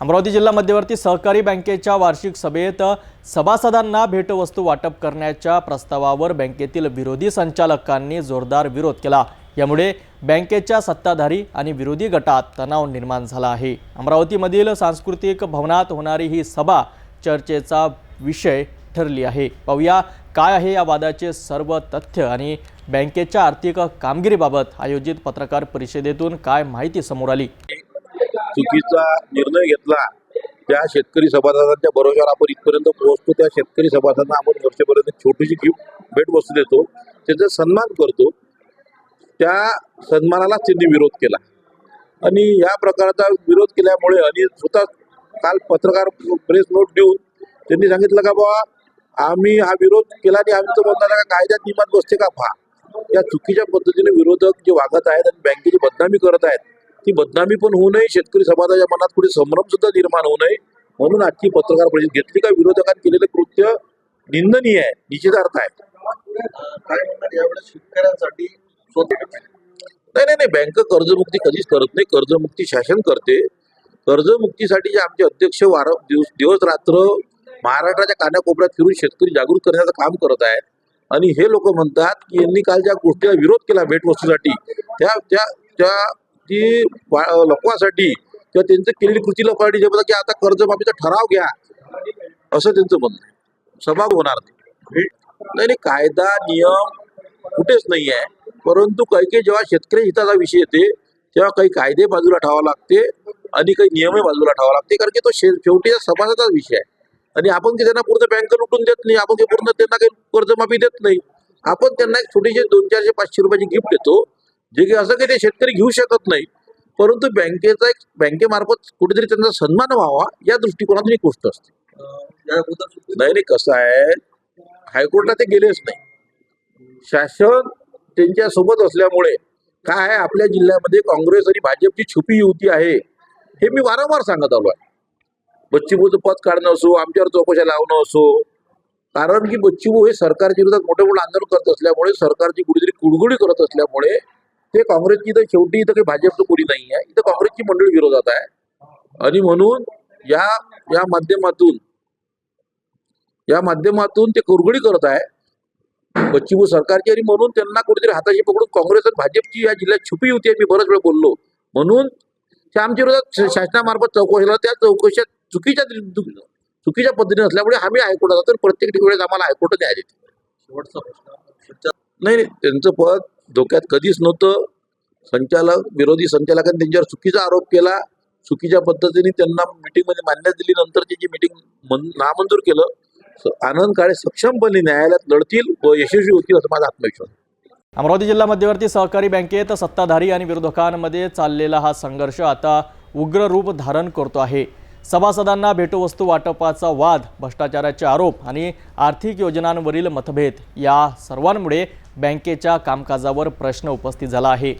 अमरावती जिल्हा मध्यवर्ती सहकारी बँकेच्या वार्षिक सभेत सभासदांना भेटवस्तू वाटप करण्याच्या प्रस्तावावर बँकेतील विरोधी संचालकांनी जोरदार विरोध केला. यामुळे बँकेच्या सत्ताधारी आणि विरोधी गटात तणाव निर्माण झाला आहे. अमरावतीमधील सांस्कृतिक भवनात होणारी ही सभा चर्चेचा विषय ठरली आहे. पाहूया काय आहे या वादाचे सर्व तथ्य आणि बँकेच्या आर्थिक कामगिरीबाबत आयोजित पत्रकार परिषदेतून काय माहिती समोर आली? चुकीचा निर्णय घेतला त्या शेतकरी सभासदांच्या बरोबर आपण इथपर्यंत पोहोचतो. त्या शेतकरी सभासदांना आपण वर्षपर्यंत छोटीशी गिफ्ट भेटवस्तू देतो. त्याचा सन्मान करतो. त्या सन्मानालाच त्यांनी विरोध केला. आणि या प्रकारचा विरोध केल्यामुळे आणि स्वतः काल पत्रकार प्रेस नोट देऊन त्यांनी सांगितलं का बाबा आम्ही हा विरोध केला आणि आम्ही तो म्हणणार का कायद्यात नियमात बसते का पहा या चुकीच्या पद्धतीने विरोधक जे वागत आहेत आणि बँकेची बदनामी करत आहेत ती बदनामी पण होऊ नये शेतकरी समाजाच्या मनात पुढे संभ्रम सुद्धा निर्माण होऊ नये म्हणून आजची पत्रकार परिषद घेतली. का विरोधकांनी केलेलं कृत्य निंदनीय आहे निषेधार्थ आहे. शेतकऱ्यांसाठी नाही नाही नाही बँक कर्जमुक्ती कधीच करत नाही. कर्जमुक्ती शासन करते. कर्जमुक्तीसाठी जे आमचे अध्यक्ष वार दिवस दिवस रात्र महाराष्ट्राच्या कानाकोपऱ्यात फिरून शेतकरी जागृत करण्याचं काम करत आहेत. आणि हे लोक म्हणतात की यांनी काल ज्या गोष्टीला विरोध केला भेटवस्तूसाठी त्या त्या त्या ती लोकांसाठी लपवासाठी किंवा त्यांचं केलेली कृती लोकांसाठी जे म्हणतात की आता कर्जमाफीचा ठराव घ्या असं त्यांचं म्हणणं सभाग होणार नाही. नाही कायदा नियम कुठेच नाही आहे. परंतु काही काही जेव्हा शेतकरी हिताचा विषय येते तेव्हा काही कायदे बाजूला ठेवावे लागते आणि काही नियमही बाजूला ठेवावा लागते कारण की तो शेवटी समाजाचाच विषय आहे. आणि आपण की त्यांना पूर्ण बँक लुटून देत नाही आपण काही पूर्ण त्यांना काही कर्जमाफी देत नाही. आपण त्यांना एक छोटीशी दोन चारशे पाचशे रुपयाची गिफ्ट देतो. जे की असं काही ते शेतकरी घेऊ शकत नाही. परंतु बँकेचा एक बँकेमार्फत कुठेतरी त्यांचा सन्मान व्हावा या दृष्टिकोनातून एक गोष्ट असते. नाही नाही कसं आहे हायकोर्टला ते गेलेच नाही. शासन त्यांच्यासोबत असल्यामुळे काय आहे आपल्या जिल्ह्यामध्ये काँग्रेस आणि भाजपची छुपी युती आहे हे मी वारंवार सांगत आलो आहे. बच्चीबूचं पद काढणं असो आमच्यावर चौकशा लावणं असो कारण की बच्चीबू हे सरकारच्या विरोधात मोठे मोठे आंदोलन करत असल्यामुळे सरकारची कुठेतरी कुडगुडी करत असल्यामुळे ते काँग्रेसची तर शेवटी इथं काही भाजपचं कोणी नाही आहे इथं काँग्रेसची मंडळी विरोधात आहे. आणि म्हणून या या माध्यमातून या माध्यमातून ते कुरगुडी करत आहे. बच्चीबू सरकारची आणि म्हणून त्यांना कुठेतरी हाताशी पकडून काँग्रेस आणि भाजपची या जिल्ह्यात छुपी होती मी बरंच वेळ बोललो. म्हणून त्या आमच्या विरोधात शासनामार्फत चौकशीला त्या चौकशा चुकीच्या चुकीच्या पद्धतीने असल्यामुळे आम्ही हायकोर्टात जातो प्रत्येक वेळेस आम्हाला हायकोर्ट न्याय देते. शेवटचा प्रश्न. संचार नाही नाही त्यांचं पद धोक्यात कधीच नव्हतं. संचालक विरोधी संचालकांनी त्यांच्यावर चुकीचा आरोप केला. चुकीच्या पद्धतीने त्यांना मीटिंगमध्ये मान्यता दिली. नंतर त्याची मीटिंग नामंजूर केलं. स- आनंद काळे सक्षमपणे न्यायालयात लढतील व यशस्वी होतील असं माझा आत्मविश्वास. अमरावती जिल्हा मध्यवर्ती सहकारी बँकेत सत्ताधारी आणि विरोधकांमध्ये चाललेला हा संघर्ष आता उग्र रूप धारण करतो आहे. सभासदांना भेटवस्तू वाटपाचा वाद भ्रष्टाचाराचे आरोप आणि आर्थिक योजनांवरील मतभेद या सर्वांमुळे बँकेच्या कामकाजावर प्रश्न उपस्थित झाला आहे.